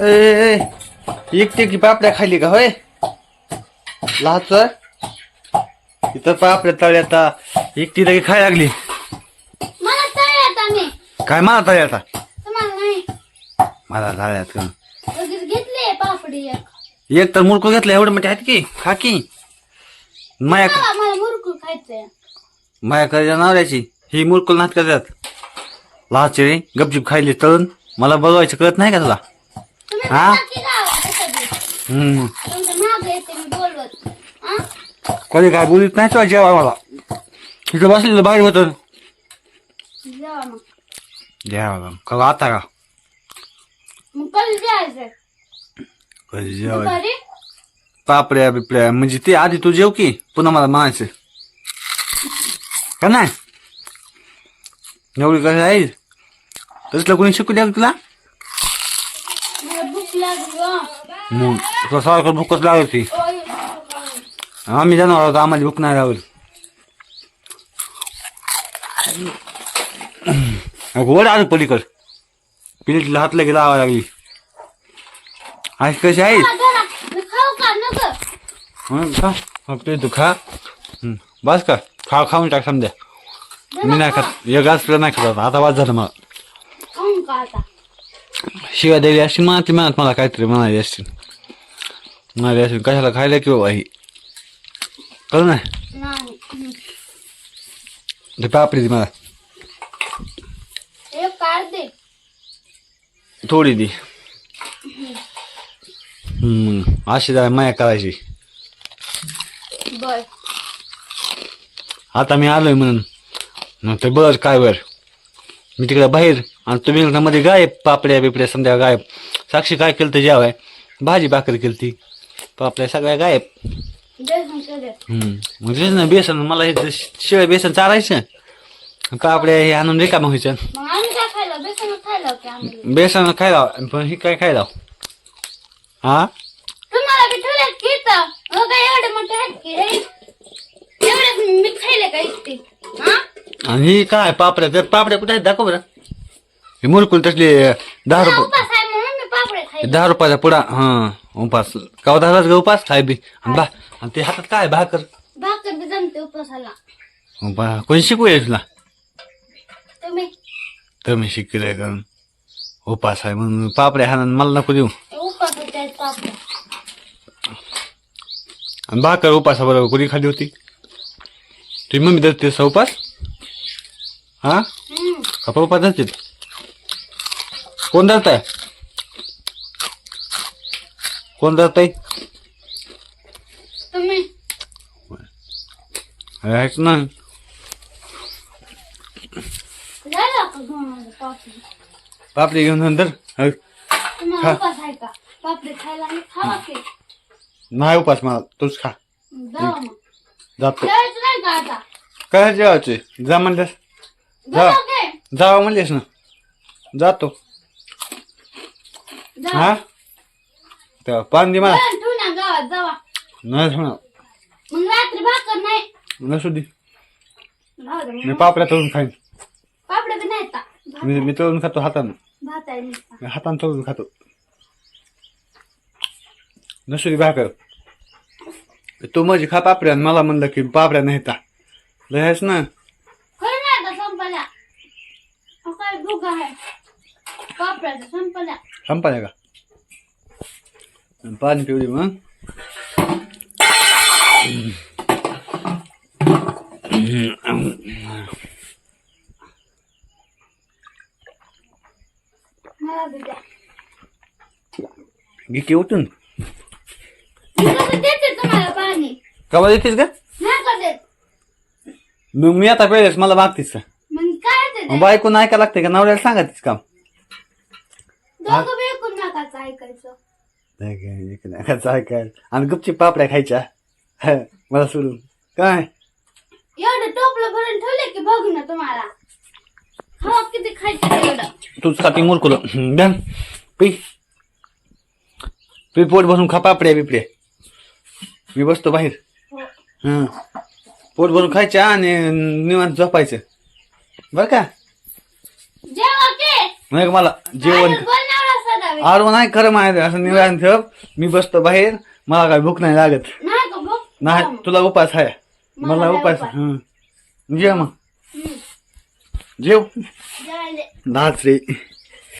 ए, ए ए, एकटी की पापड्या खाली का होय? लहाच इथं पापड्या तळ्या आता एकटी लगे खाय लागली. मला तळ्यात आणि काय मला तळ्या आता तुम्हाला नाही. मला तळ्यात का? घेतले पापडी एक. एक तर मुरकू घेतलं एवढं म्हणजे आहेत की? खा की. माया मला मला मुरकुल खायचंय. माया करायच्या नवऱ्याची ही मुरकुल नात करतात लहाचे रे गपचिप खायली तळून. मला बघायचं कळत नाही का तुला? हा? हम्म? कधी काय बोलीत नाही तुला जेव्हा मला. इकडे बसलेलं बाहेर होतं. जेवा जेवा का आता का? कधी दुपारी? पापड्या बिपड्या. म्हणजे ते आधी तू जेव की पुन्हा मला म्हणायचं. का नाही? एवढी कसं आहे? तसलं कोणी शिकू द्या का तुला. मग तुला सारखं भूकच होती ओय. आम्ही जाणार आहोत आम्हाला भूक नाही लागली. वर आलं पलीकड. पिलीला हात लगे लावा लागली. आज कशी आहे? फक्त तू खा. बस का? खा खाऊन टाक समजा. मी नाही खात. एक तुला नाही खात आता. वाज झालं आता. शिवाय द्यायली असतील मला ती म्हणत मला काहीतरी म्हणाली असतील म्हणाली असतील कशाला खायला की बाबा ही? कळू नाही. ते पापडी ती मला. दे. थोडी दी. अशी जरा माया करायची. आता मी आलोय म्हणून. ते बर काय बर. मी तिकडं बाहेर आणि तुम्ही घरामध्ये मध्ये गायब पापड्या बिपड्या समजा गायब. साक्षी काय केलं तर जेवाय? भाजी भाकर केली ती पापड्या सगळ्या गायब. हम्म. मग तेच ना बेसन मला हे शिळे बेसन चारायचं. पापड्या हे आणून रिकामं व्हायचं. मग बेसन खायला पण हे काय खायला हा तुम्हाला आणि ही काय पापड्या तर पापड्या कुठे आहेत? दाखव बरं. हे मुरकुल तसले दहा रुपये. दहा रुपयाचा पुडा हा उपास. काव दहालाच ग उपास? खाय बी. आणि बा आणि ते हातात काय भाकर? भाकर बी जमते उपासाला. बा कोणी शिकूया तुला? तुम्ही? शिकले कारण उपास आहे म्हणून पापड्या हा मला नको देऊ. उपास होते पापड आणि भाकर उपासा बरोबर कोणी खाली होती? तुम्ही मम्मी धरते उपास? हा? हम्म का पप्पा धरते कोण धरताय? कोण तुम्ही. ऐक ना. पापडी. घेऊन नंतर आहे नाही उपास मला तूच खा. जातो. काय जेवायचे जा म्हणल्यास जा. जावा म्हणलेस ना. जातो. हा? तेव्हा पान दे मला. जेवण ठेवू ना गावात जावा. नाही होणार मग रात्री भाकर नाही. नसू दे. मी. पापड्या तळून खाईन. पापड्या बी नाही आता मी मी तळून खातो हातानं. भात आहे नुसता. मी हातानं तळून खातो. नसू दे भाकर. तू माझी खा पापड्या आणि मला म्हणलं की पापड्या नाही ता लयच ना खरं नाही आता संपल्या अहो, काय आहे. का? पाणी पिवली मग मला बी द्या. घे की उठून. तुम्हाला पाणी? कवा का मग मी आता पहिलेच मला मागतीस का? मग काय ते मग बायको ऐका लागते का? नवऱ्याला काम दोघं बी नकाच ऐकायचं. नकाच ऐकाय आणि गुपची पापड्या खायच्या. हं, मला सोडून. काय? एवढं टोपलं भरून ठेवले की बघू ना तुम्हाला. किती खायचं एवढं. तूच खाती मुरकुल. पी. पी पोट भरून खा पापड्या बिपड्या. मी बसतो बाहेर. हो. हं. पोट भरून खायच्या आणि निवांत झोपायचं. बर का? जेवा के. मला जेवण आडवं नाही खरं माहिती असं निवांत ठेव. मी बसतो बाहेर. मला काय भूक नाही लागत. नाही का बघ नाही तुला उपास आहे. मला मला उपास उपास. हं. जेव मग. जेव. जेवायला. रे